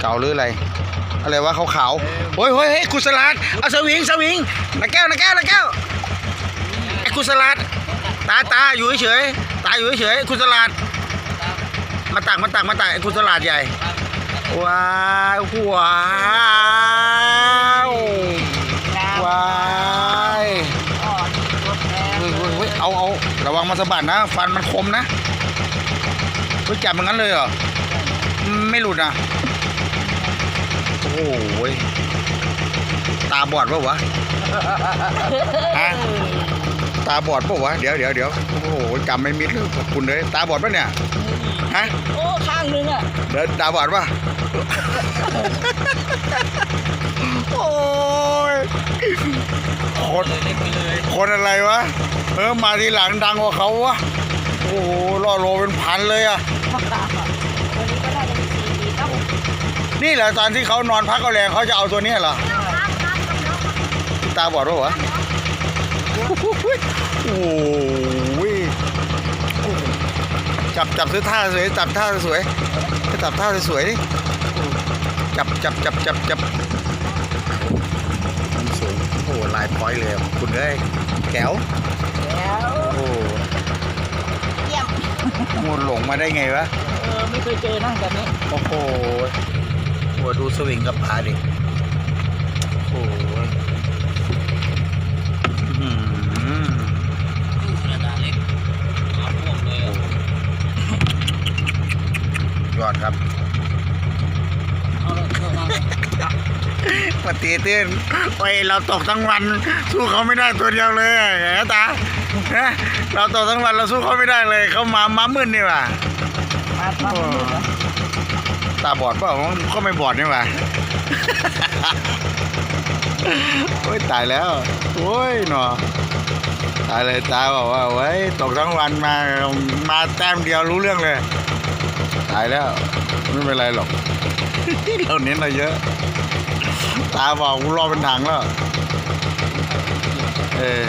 เก่าหรืออะไร อะไรวะขาวๆโอ้ยเฮ้ยเฮ้ยกุศลาดเอาสวิงสวิงนักแก้วนักแก้วนักแก้วไอ้กุศลาดตาตาอยู่เฉยๆตาอยู่เฉยกุศลาดมาตักมาตักมาตักไอ้กุศลาดใหญ่ว้าวว้าวว้ายเฮ้ยเฮ้ยเฮ้ยเอาเอาระวังมันสะบัดนะ ฟันมันคมนะเฮ้ยจับมันงั้นเลยเหรอ ไม่หลุดอะ หยตาบอดปะวะฮะตาบอดปะวะเดี๋ยวเดี๋ยวเดี๋ยวโอ้โหจำไม่มิดเลยขอบคุณเลยตาบอดปะเนี่ยฮะโอ้ข้างนึงอะเดี๋ยวตาบอดปะโอ้ยคนเล็กไปเลยคนอะไรวะเออมาทีหลังดังกว่าเขาวะโอ้โหล่อโลเป็นพันเลยอะ วันนี้ก็น่าจะมีสี่ปีครับ นี่แหละตอนที่เขานอนพักเอาแรงเขาจะเอาตัวเนี้ยเหรอ ตาบอดปะวะโอ้ยจับจับซื้อท่าสวยจับท่าสวยจับท่าสวยดิจับจับจับจับจับมันสวยโอ้ลายพร้อยเลยขอบคุณเลยแก้วแล้วโอ้เยี่ยมมูหลงมาได้ไงวะเออไม่เคยเจอนั่งแบบนี้โอ้โหหั วดูสวิงกับปลาดิโอ้โหอื้อหือดูกระดาษเล็กเอาพวกเลยยอดครับเอาเลยเอามาเลยปฏิเต้นโอ้ยเราตกทั้งวัน สู้เขาไม่ได้ตัวเดียวเลยแหมตาฮะเราตกทั้งวันเราสู้เขาไม่ได้เลย เขามาม้ามึนนี่หว่ามามาดูนะ ตาบอดเปล่าเขาไม่บอดนี่หว่าโอ้ยตายแล้วโอ้ยหนอตายเลยตาบอกว่าเว้ยตกทั้งวันมามาแต้มเดียวรู้เรื่องเลย ตายแล้วไม่เป็นไรหรอกเราเน้นเราเยอะ ตาบอกกูรอเป็นถังแล้วเออ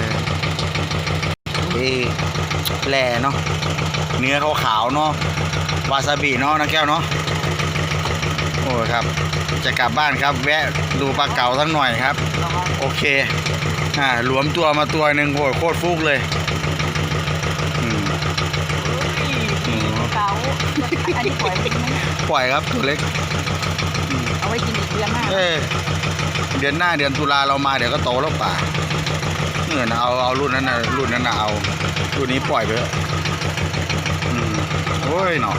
เอแหล่เนาะเนื้อขาวๆเนาะวาซาบิเนาะนะแก้วเนาะโอ้ ครับ จะกลับบ้านครับ แวะดูปลาเก๋าสักหน่อยครับ โอเค อ่าหลวมตัวมาตัวหนึ่งโอ้ยโคตรฟุกเลยอืมอืมเก๋าอันนี้ปล่อยมันไหมปล่อยครับตัวเล็ก เอาไว้กินอีกเดือนหน้าเอ้ยเดือนหน้าเดือนตุลาเรามาเดี๋ยวก็โตแล้วป่าเงินเอาเอารุ่นนั้นนะรุ่นนั้นนะเอารุ่นนี้ปล่อยไปเถอะอืมโอ้ยหนอ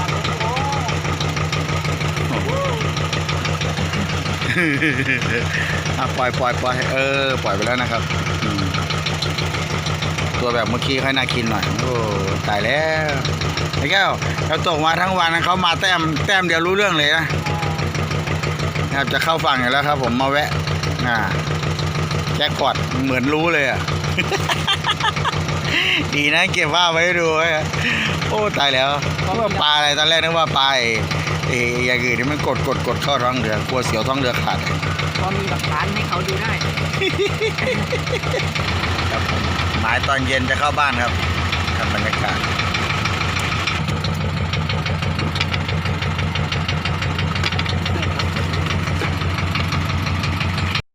อะปล่อยปล่อยปล่อยเออ ปล่อยไปแล้วนะครับ ตัวแบบเมื่อกี้ค่อยน่ากินหน่อย โอ้ ตายแล้วไอ้แก้วเราตกมาทั้งวันเขามาแต้มแต้มเดียวรู้เรื่องเลยนะนะครับจะเข้าฝั่งอยู่แล้วครับ ผมมาแวะอ่าแจ็คพอตเหมือนรู้เลยอะ ดีนะเก็บภาพไว้ดูไอะโอ้ ตายแล้วว่าปลาอะไรตอนแรกนึกว่าปลา ไอ้ไอ้อย่างอื่นที่มันกดกดกดเข้าท้องเรือกลัวเสียวท้องเรือขาดพอมีหลักฐานให้เขาดูได้ครับผมหมายตอนเย็นจะเข้าบ้านครับครับบรรยากาศ